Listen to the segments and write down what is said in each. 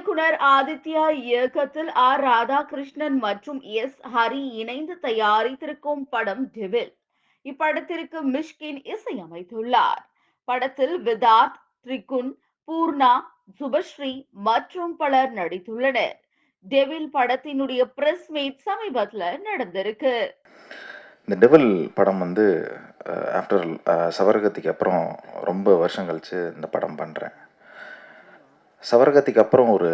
இயக்குனர் ஆதித்யா இயக்கத்தில் ஆர். ராதாகிருஷ்ணன் மற்றும் எஸ். ஹரி இணைந்து தயாரித்திருக்கும் படம் டெவில் இப்படத்திற்கு மிஷ்கின் இசையமைத்துள்ளார். படத்தில் விதார்த் த்ரிகுன் பூர்ணா சுபஸ்ரீ மற்றும் பலர் நடித்துள்ளனர். டெவில் படத்தினுடைய பிரஸ் மீட் சமீபத்தில் நடந்திருக்கு. இந்த டெவில் படம் வந்து ஆஃப்டர் சவரகத்துக்கு அப்புறம் ரொம்ப வருஷம் கழிச்சு இந்த படம் பண்ணுறேன் சவரகத்திக்கு அப்புறம் ஒரு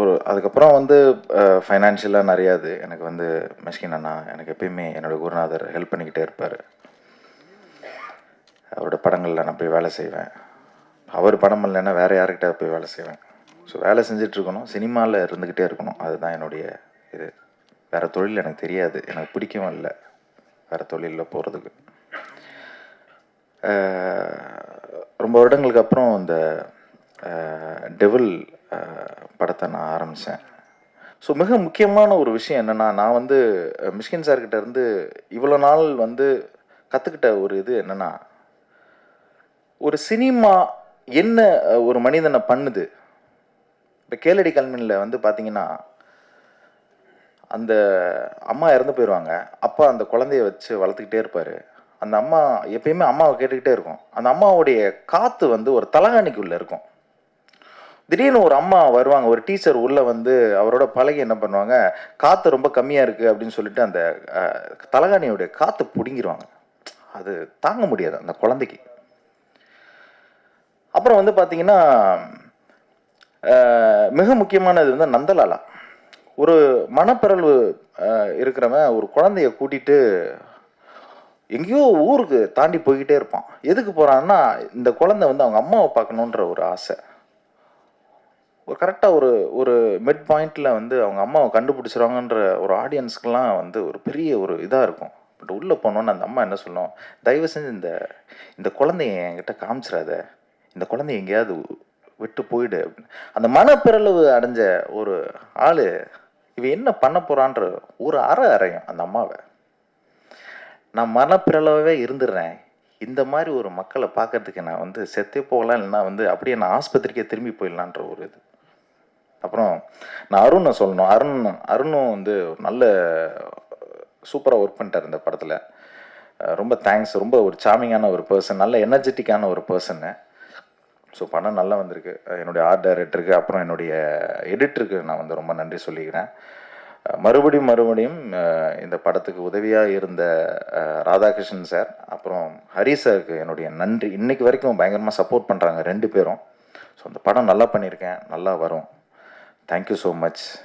ஒரு அதுக்கப்புறம் வந்து ஃபைனான்ஷியலாக நிறையா இது. எனக்கு வந்து மெஷ்கின் அண்ணா எனக்கு எப்பயுமே என்னோட குருநாதர் ஹெல்ப் பண்ணிக்கிட்டே இருப்பார். அவரோட படங்களில் நான் போய் வேலை செய்வேன். அவர் படம் இல்லைன்னா வேறு யார்கிட்ட போய் வேலை செய்வேன். ஸோ வேலை செஞ்சிட்ருக்கணும். சினிமாவில் இருந்துக்கிட்டே இருக்கணும். அதுதான் என்னுடைய இது. வேறு தொழில் எனக்கு தெரியாது. எனக்கு பிடிக்கவும் இல்லை. வேறு தொழிலில் போகிறதுக்கு ரொம்ப வருடங்களுக்கு அப்புறம் இந்த டெவில் படத்தை நான் ஆரம்பித்தேன் ஸோ மிக முக்கியமான ஒரு விஷயம் என்னென்னா நான் வந்து மிஷ்கின் சார்கிட்ட இருந்து இவ்வளோ நாள் வந்து கற்றுக்கிட்ட ஒரு இது என்னென்னா ஒரு சினிமா என்ன ஒரு மனிதனை பண்ணுது? இப்போ கேளடி கல்வினில் வந்து பார்த்தீங்கன்னா அந்த அம்மா இறந்து போயிடுவாங்க அப்பா அந்த குழந்தைய வச்சு வளர்த்துக்கிட்டே இருப்பார். அந்த அம்மா எப்பயுமே அம்மாவை கேட்டுக்கிட்டே இருக்கும். அந்த அம்மாவுடைய காற்று வந்து ஒரு தலகாணிக்குள்ளே இருக்கும். திடீர்னு ஒரு அம்மா வருவாங்க ஒரு டீச்சர் உள்ளே வந்து அவரோட பழகி என்ன பண்ணுவாங்க காற்று ரொம்ப கம்மியாக இருக்குது அப்படின்னு சொல்லிட்டு அந்த அஹ், தலகாணியோடைய காற்று பிடுங்கிடுவாங்க அது தாங்க முடியாது அந்த குழந்தைக்கு. அப்புறம் வந்து பார்த்தீங்கன்னா மிக முக்கியமானது வந்து நந்தலாலா. ஒரு மனப்பிறழ்வு இருக்கிறவன் ஒரு குழந்தைய கூட்டிட்டு எங்கேயோ ஊருக்கு தாண்டி போய்கிட்டே இருப்பான். எதுக்கு போகிறான்னா இந்த குழந்தை வந்து அவங்க அம்மாவை பார்க்கணுன்ற ஒரு ஆசை. ஒரு கரெக்டாக ஒரு ஒரு மிட் பாயிண்ட்ல வந்து அவங்க அம்மாவை கண்டுபிடிச்சிருவாங்கன்ற ஒரு ஆடியன்ஸ்க்கெலாம் வந்து ஒரு பெரிய ஒரு இதாக இருக்கும். பட் உள்ளே போனோன்னு அந்த அம்மா என்ன சொல்லும்? தயவு செஞ்சு இந்த இந்த குழந்தைய என்கிட்ட காமிச்சிடாத. இந்த குழந்தைய எங்கேயாவது விட்டு போயிடு அப்படின்னு. அந்த மனப்பிரளவு அடைஞ்ச ஒரு ஆள் இவ என்ன பண்ண போறான்ற ஒரு அறை அறையும் அந்த அம்மாவை. நான் மனப்பிரளவே இருந்துடுறேன். இந்த மாதிரி ஒரு மக்களை பார்க்கறதுக்கு நான் வந்து செத்தே போகலாம் இல்லைன்னா வந்து அப்படியே நான் ஆஸ்பத்திரிக்கே திரும்பி போயிடலான்ற ஒரு இது. அப்புறம் நான் அருணை சொல்லணும். அருண் அருணும் வந்து நல்ல சூப்பராக ஒர்க் பண்ணிட்டார் இந்த படத்தில். ரொம்ப தேங்க்ஸ் ரொம்ப ஒரு சாமிங்கான ஒரு பர்சன் நல்ல எனர்ஜெட்டிக்கான ஒரு பர்சன்னு ஸோ படம் நல்லா வந்திருக்கு. என்னுடைய ஆர்ட் டைரக்டருக்கு அப்புறம் என்னுடைய எடிட்டருக்கு நான் வந்து ரொம்ப நன்றி சொல்லிக்கிறேன். மறுபடியும் மறுபடியும் இந்த படத்துக்கு உதவியாக இருந்த ராதாகிருஷ்ணன் சார் அப்புறம் ஹரி சாருக்கு என்னுடைய நன்றி. இன்னைக்கு வரைக்கும் பயங்கரமாக சப்போர்ட் பண்ணுறாங்க ரெண்டு பேரும். ஸோ அந்த படம் நல்லா பண்ணியிருக்கேன். நல்லா வரும். Thank you so much.